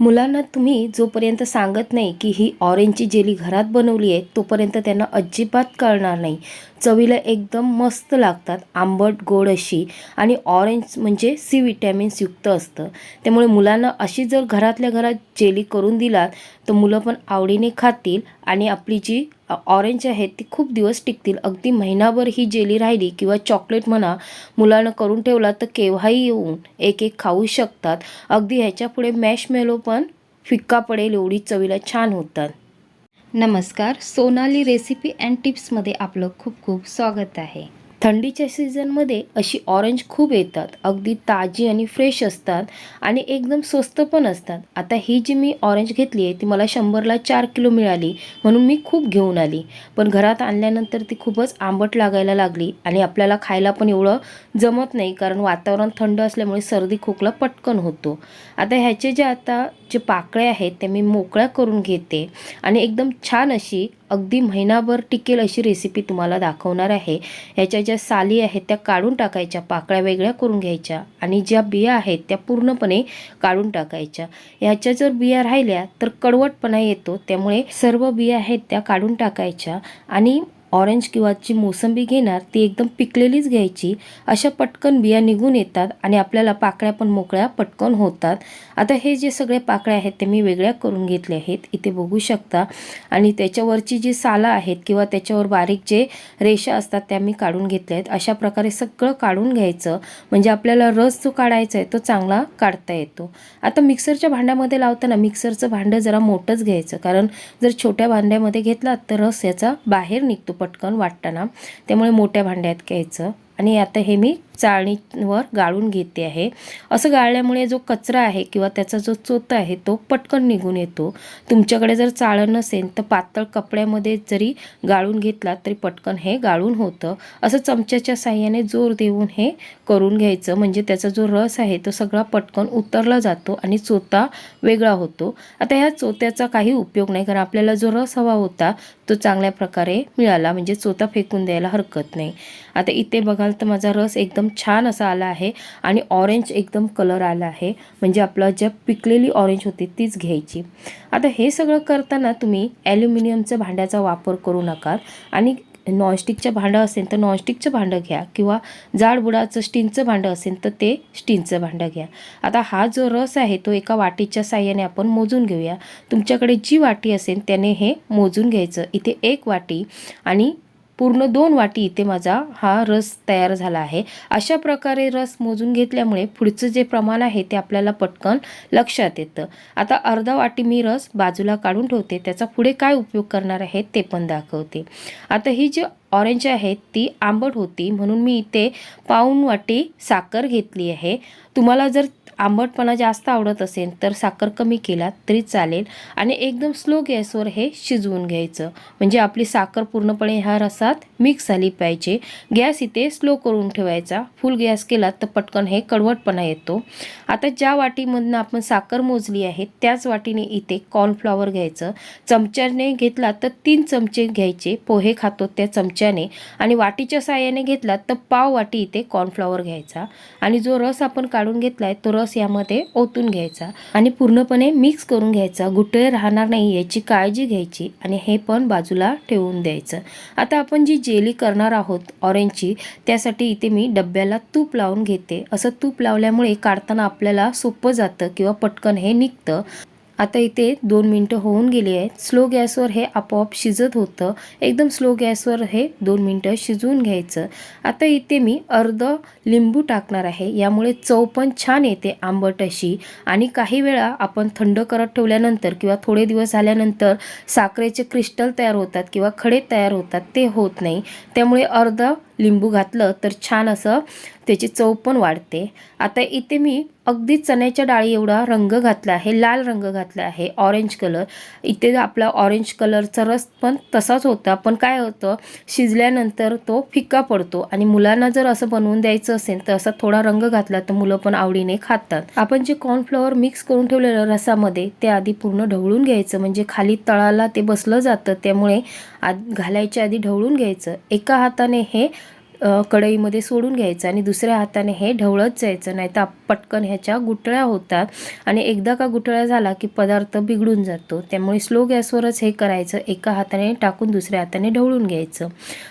मुलांना तुम्ही जोपर्यंत सांगत नाही की ही ऑरेंजची जेली घरात बनवली आहे तोपर्यंत त्यांना अजिबात कळणार नाही. चवीला एकदम मस्त लागतात. आंबट गोड अशी. आणि ऑरेंज म्हणजे सी विटॅमिन्स युक्त असतं. त्यामुळे मुलांना अशी जर घरातल्या घरात जेली करून दिलात तर मुलं पण आवडीने खातील आणि आपली जी ऑरेंज आहेत ती खूप दिवस टिकतील. अगदी महिनाभर ही जेली राहिली किंवा चॉकलेट म्हणा मुलांना करून ठेवला तर केव्हाही येऊन एक एक खाऊ शकतात. अगदी ह्याच्यापुढे मॅशमेलो मॅश मेलो पण फिक्का पडेल एवढी चवीला छान होतात. नमस्कार सोनाली रेसिपी अँड टिप्समध्ये आपलं खूप खूप स्वागत आहे. थंडीच्या सीझनमध्ये अशी ऑरेंज खूप येतात. अगदी ताजी आणि फ्रेश असतात आणि एकदम स्वस्त पण असतात. आता ही जी मी ऑरेंज घेतली आहे ती मला शंभरला चार किलो मिळाली म्हणून मी खूप घेऊन आली. पण घरात आणल्यानंतर ती खूपच आंबट लागायला लागली आणि आपल्याला खायला पण एवढं जमत नाही कारण वातावरण थंड असल्यामुळे सर्दी खोकला पटकन होतो. आता ह्याचे जे आता जे पाकळे आहेत ते मी मोकळ्या करून घेते आणि एकदम छान अशी अगदी महिनाभर टिकेल अशी रेसिपी तुम्हाला दाखवणार आहे. ह्याच्या ज्या साली आहेत त्या काढून टाकायच्या पाकळ्या वेगळ्या करून घ्यायच्या आणि ज्या बिया आहेत त्या पूर्णपणे काढून टाकायच्या. ह्याच्या जर बिया राहिल्या तर कडवटपणा येतो. त्यामुळे सर्व बिया आहेत त्या काढून टाकायच्या आणि ऑरेंज किंवा जी मोसंबी घेणार ती एकदम पिकलेलीच घ्यायची. अशा पटकन बिया निघून येतात आणि आपल्याला पाकळ्या पण मोकळ्या पटकन होतात. आता हे जे सगळे पाकळ्या आहेत ते मी वेगळ्या करून घेतले आहेत. इथे बघू शकता. आणि त्याच्यावरची जी सालं आहेत किंवा त्याच्यावर बारीक जे रेषा असतात त्या मी काढून घेतल्या आहेत. अशा प्रकारे सगळं काढून घ्यायचं. म्हणजे आपल्याला रस जो काढायचा आहे तो चांगला काढता येतो. आता मिक्सरच्या भांड्यामध्ये लावताना मिक्सरचं भांडं जरा मोठंच घ्यायचं. कारण जर छोट्या भांड्यामध्ये घेतलात तर रस याचा बाहेर निघतो. पटकन वाटताना त्यामुळे मोठ्या भांड्यात घ्यायचं. आणि आता हे मी चाळणीवर गाळून घेते आहे. असं गाळल्यामुळे जो कचरा आहे किंवा त्याचा जो चोता आहे तो पटकन निघून येतो. तुमच्याकडे जर चाळण नसेल तर पातळ कपड्यामध्ये जरी गाळून घेतला तरी पटकन हे गाळून होतं. असं चमच्याच्या साह्याने जोर देऊन हे करून घ्यायचं. म्हणजे त्याचा जो रस आहे तो सगळा पटकन उतरला जातो आणि चोता वेगळा होतो. आता ह्या चोत्याचा काही उपयोग नाही. कारण आपल्याला जो रस हवा होता तो चांगल्या प्रकारे मिळाला. म्हणजे चोता फेकून द्यायला हरकत नाही. आता इथे बघाल तर माझा रस एकदम छान असा आला आहे आणि ऑरेंज एकदम कलर आला आहे. म्हणजे आपलं ज्या पिकलेली ऑरेंज होती तीच घ्यायची. आता हे सगळं करताना तुम्ही ॲल्युमिनियमच्या भांड्याचा वापर करू नका आणि नॉनस्टिकचं भांडं असेल तर नॉनस्टिकचं भांडं घ्या किंवा जाड बुडाचं स्टीलचं भांडं असेल तर ते स्टीलचं भांडं घ्या. आता हा जो रस आहे तो एका वाटीच्या साह्याने आपण मोजून घेऊया. तुमच्याकडे जी वाटी असेल त्याने हे मोजून घ्यायचं. इथे एक वाटी आणि पूर्ण दोन वाटी इथे माझा हा रस तयार झाला आहे. अशा प्रकारे रस मोजून घेतल्यामुळे पुढचं जे प्रमाण आहे ते आपल्याला पटकन लक्षात येतं. आता अर्धा वाटी मी रस बाजूला काढून ठेवते. त्याचा पुढे काय उपयोग करणार आहे ते पण दाखवते. आता ही जी ऑरेंज आहे ती आंबट होती म्हणून मी इथे पाऊन वाटी साखर घेतली आहे. तुम्हाला जर आंबटपणा जास्त आवडत असेल तर साखर कमी केला तरी चालेल. आणि एकदम स्लो गॅसवर हे शिजवून घ्यायचं. म्हणजे आपली साखर पूर्णपणे ह्या रसात मिक्स झाली पाहिजे. गॅस इथे स्लो करून ठेवायचा. फुल गॅस केला तर पटकन हे कडवटपणा येतो. आता ज्या वाटीमधनं आपण साखर मोजली आहे त्याच वाटीने इथे कॉर्नफ्लॉवर घ्यायचं. चमच्याने घेतला तर तीन चमचे घ्यायचे. पोहे खातो त्या चमच्याने. आणि वाटीच्या साह्याने घेतला तर पाव वाटी इथे कॉर्नफ्लॉवर घ्यायचा. आणि जो रस आपण काढून घेतला आहे तो रस यामध्ये ओतून घ्यायचा आणि पूर्णपणे मिक्स करून घ्यायचा. गुठळे राहणार नाही याची काळजी घ्यायची आणि हे पण बाजूला ठेवून द्यायचं. आता आपण जी जेली करणार आहोत ऑरेंजची त्यासाठी इथे मी डब्याला तूप लावून घेते. असं तूप लावल्यामुळे काढताना आपल्याला सोपं जातं किंवा पटकन हे निघतं. आता इथे दोन मिनटं होऊन गेली आहेत. स्लो गॅसवर हे आपोआप शिजत होतं. एकदम स्लो गॅसवर हे दोन मिनटं शिजवून घ्यायचं. आता इथे मी अर्ध लिंबू टाकणार आहे. यामुळे चव पण छान येते आंबट अशी. आणि काही वेळा आपण थंड करत ठेवल्यानंतर किंवा थोडे दिवस झाल्यानंतर साखरेचे क्रिस्टल तयार होतात किंवा खडे तयार होतात ते होत नाही. त्यामुळे अर्ध लिंबू घातलं तर छान असं त्याची चव पण वाढते. आता इथे मी अगदी चण्याच्या डाळी एवढा रंग घातला आहे लाल रंग घातला आहे ऑरेंज कलर इथे आपला ऑरेंज कलरचा रस पण तसाच होता पण काय होतं शिजल्यानंतर तो फिक्का पडतो आणि मुलांना जर असं बनवून द्यायचं असेल तर असा थोडा रंग घातला तर मुलं पण आवडीने खातात. आपण जे कॉर्नफ्लॉवर मिक्स करून ठेवलेलं रसामध्ये ते आधी पूर्ण ढवळून घ्यायचं म्हणजे खाली तळाला ते बसलं जातं त्यामुळे आ घालायच्या आधी ढवळून घ्यायचं. एका हाताने हे कढईमध्ये सोडून घ्यायचं आणि दुसऱ्या हाताने हे ढवळत जायचं नाही तर पटकन ह्याच्या गुठळ्या होतात आणि एकदा का गुठळ्या झाला की पदार्थ बिघडून जातो. त्यामुळे स्लो गॅसवरच हे करायचं एका हाताने टाकून दुसऱ्या हाताने ढवळून घ्यायचं.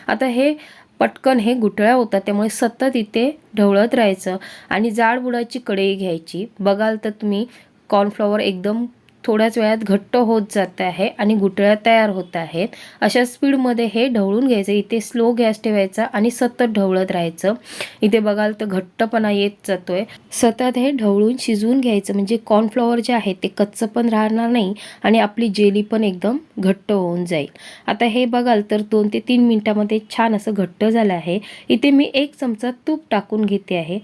आता हे पटकन हे गुठळ्या होतात त्यामुळे सतत इथे ढवळत राहायचं आणि जाड बुडाची कढई घ्यायची. बघाल तर तुम्ही कॉर्नफ्लॉवर एकदम थोड्याच वेळात घट्ट होत जात आहे आणि गुटळ्या तयार होत आहेत. अशा स्पीडमध्ये हे ढवळून घ्यायचं. इथे स्लो गॅस ठेवायचा आणि सतत ढवळत राहायचं. इथे बघाल तर घट्टपणा येत जातोय. सतत हे ढवळून शिजवून घ्यायचं. म्हणजे कॉर्नफ्लॉवर जे आहे ते कच्चं पण राहणार नाही आणि आपली जेली पण एकदम घट्ट होऊन जाईल. आता हे बघाल तर दोन ते तीन मिनटामध्ये छान असं घट्ट झालं आहे. इथे मी एक चमचा तूप टाकून घेते आहे.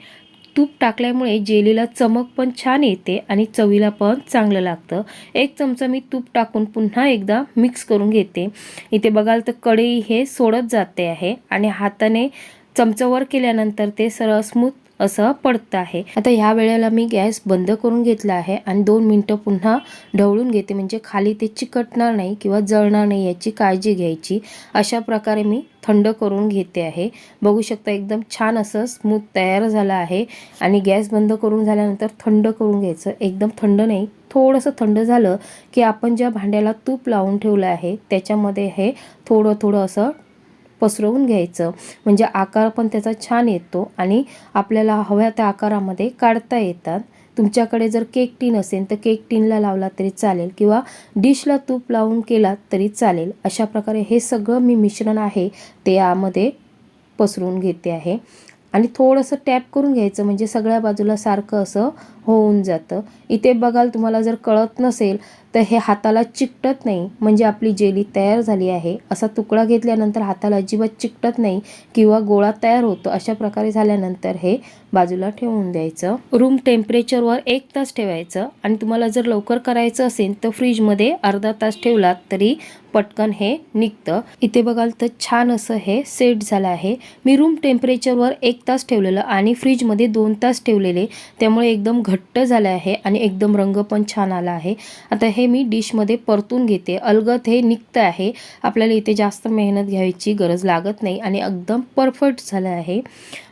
तूप टाकल्यामुळे जेलीला चमक पण छान येते आणि चवीला पण चांगलं लागतं. एक चमचा मी तूप टाकून पुन्हा एकदा मिक्स करून घेते. इथे बघाल तर कढई हे सोडत जाते आहे आणि हाताने चमचावर केल्यानंतर ते सरळ स्मूथ असं पडतं आहे. आता ह्या वेळेला मी गॅस बंद करून घेतला आहे आणि दोन मिनटं पुन्हा ढवळून घेते. म्हणजे खाली ते चिकटणार नाही किंवा जळणार नाही याची काळजी घ्यायची. अशा प्रकारे मी थंड करून घेते आहे. बघू शकता एकदम छान असं स्मूथ तयार झालं आहे. आणि गॅस बंद करून झाल्यानंतर थंड करून घ्यायचं. एकदम थंड नाही थोडंसं थंड झालं की आपण ज्या भांड्याला तूप लावून ठेवलं आहे त्याच्यामध्ये हे थोडं थोडं असं पसरवून घ्यायचं. म्हणजे आकार पण त्याचा छान येतो आणि आपल्याला हव्या त्या आकारामध्ये काढता येतात. तुमच्याकडे जर केक टीन असेल तर केक टीनला लावला तरी चालेल किंवा डिशला तूप लावून केला तरी चालेल. अशा प्रकारे हे सगळं मी मिश्रण आहे ते यामध्ये पसरून घेते आहे. आणि थोडंसं टॅप करून घ्यायचं. म्हणजे सगळ्या बाजूला सारखं असं होऊन जातं. इथे बघाल तुम्हाला जर कळत नसेल तर हे हाताला चिकटत नाही म्हणजे आपली जेली तयार झाली आहे. असा तुकडा घेतल्यानंतर हाताला अजिबात चिकटत नाही किंवा गोळा तयार होतो अशा प्रकारे झाल्यानंतर हे बाजूला ठेवून द्यायचं. रूम टेम्परेचरवर एक तास ठेवायचं आणि तुम्हाला जर लवकर करायचं असेल तर फ्रीजमध्ये अर्धा तास ठेवलात तरी पटकन हे निघतं. इथे बघाल तर छान असं हे सेट झालं आहे. मी रूम टेम्परेचरवर एक तास ठेवलेलं आणि फ्रीजमध्ये दोन तास ठेवलेले त्यामुळे एकदम घट्ट झालं आहे आणि एकदम रंग पण छान आला आहे. आता हे मी डिशमध्ये परतून घेते. अलगत हे निघतं आहे. आपल्याला इथे जास्त मेहनत घ्यायची गरज लागत नाही आणि एकदम परफेक्ट झालं आहे.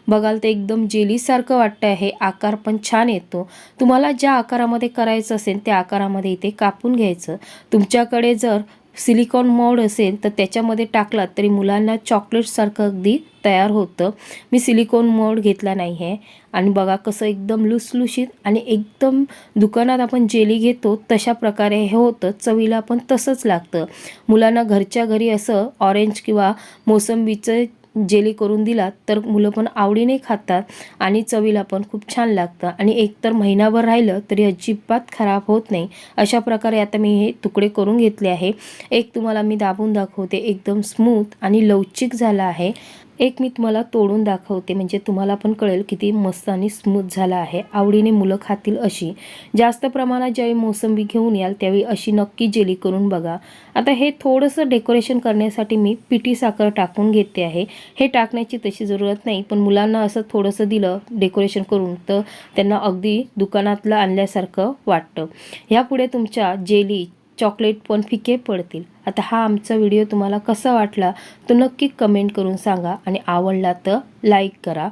बघाल तर एकदम जेलीसारखं वाटतं आहे. आकार पण छान येतो. तुम्हाला ज्या आकारामध्ये करायचं असेल त्या आकारामध्ये इथे कापून घ्यायचं. तुमच्याकडे जर सिलिकॉन मोड असेल तर त्याच्यामध्ये टाकलात तरी मुलांना चॉकलेटसारखं अगदी तयार होतं. मी सिलिकॉन मोड घेतला नाही आहे आणि बघा कसं एकदम लुसलुशीत आणि एकदम दुकानात आपण जेली घेतो तशा प्रकारे हे होतं. चवीला पण तसंच लागतं. मुलांना घरच्या घरी असं ऑरेंज किंवा मोसंबीचं जेली करून दिलात तर मुलं पण आवडीने खातात आणि चवीला पण खूप छान लागतं. आणि एकतर महिनाभर राहिलं तरी अजिबात खराब होत नाही. अशा प्रकारे आता मी हे तुकडे करून घेतले आहे. एक तुम्हाला मी दाबून दाखवते. एकदम स्मूथ आणि लवचिक झाला आहे. एक मी तुम्हाला तोडून दाखवते. म्हणजे तुम्हाला पण कळेल किती मस्त आणि स्मूथ झाला आहे. आवडीने मुलं खातील अशी. जास्त प्रमाणात ज्यावेळी मोसंबी घेऊन याल त्यावेळी अशी नक्की जेली करून बघा. आता हे थोडंसं डेकोरेशन करण्यासाठी मी पिठी साखर टाकून घेते आहे. हे टाकण्याची तशी जरूरत नाही पण मुलांना असं थोडंसं दिलं डेकोरेशन करून तर त्यांना अगदी दुकानातलं आणल्यासारखं वाटतं. ह्यापुढे तुमच्या जेली चॉकलेट पण फिके पडतील. आता हा आमचा व्हिडिओ तुम्हाला कसा वाटला तो नक्की कमेंट करून सांगा आणि आवडला तर लाईक करा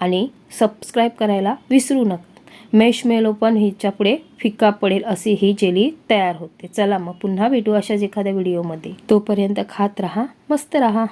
आणि सबस्क्राईब करायला विसरू नका. मेशमेलो पण हिच्या पुढे फिका पडेल अशी ही जेली तयार होते. चला मग पुन्हा भेटू अशाच एखाद्या व्हिडिओमध्ये तोपर्यंत खात राहा मस्त राहा.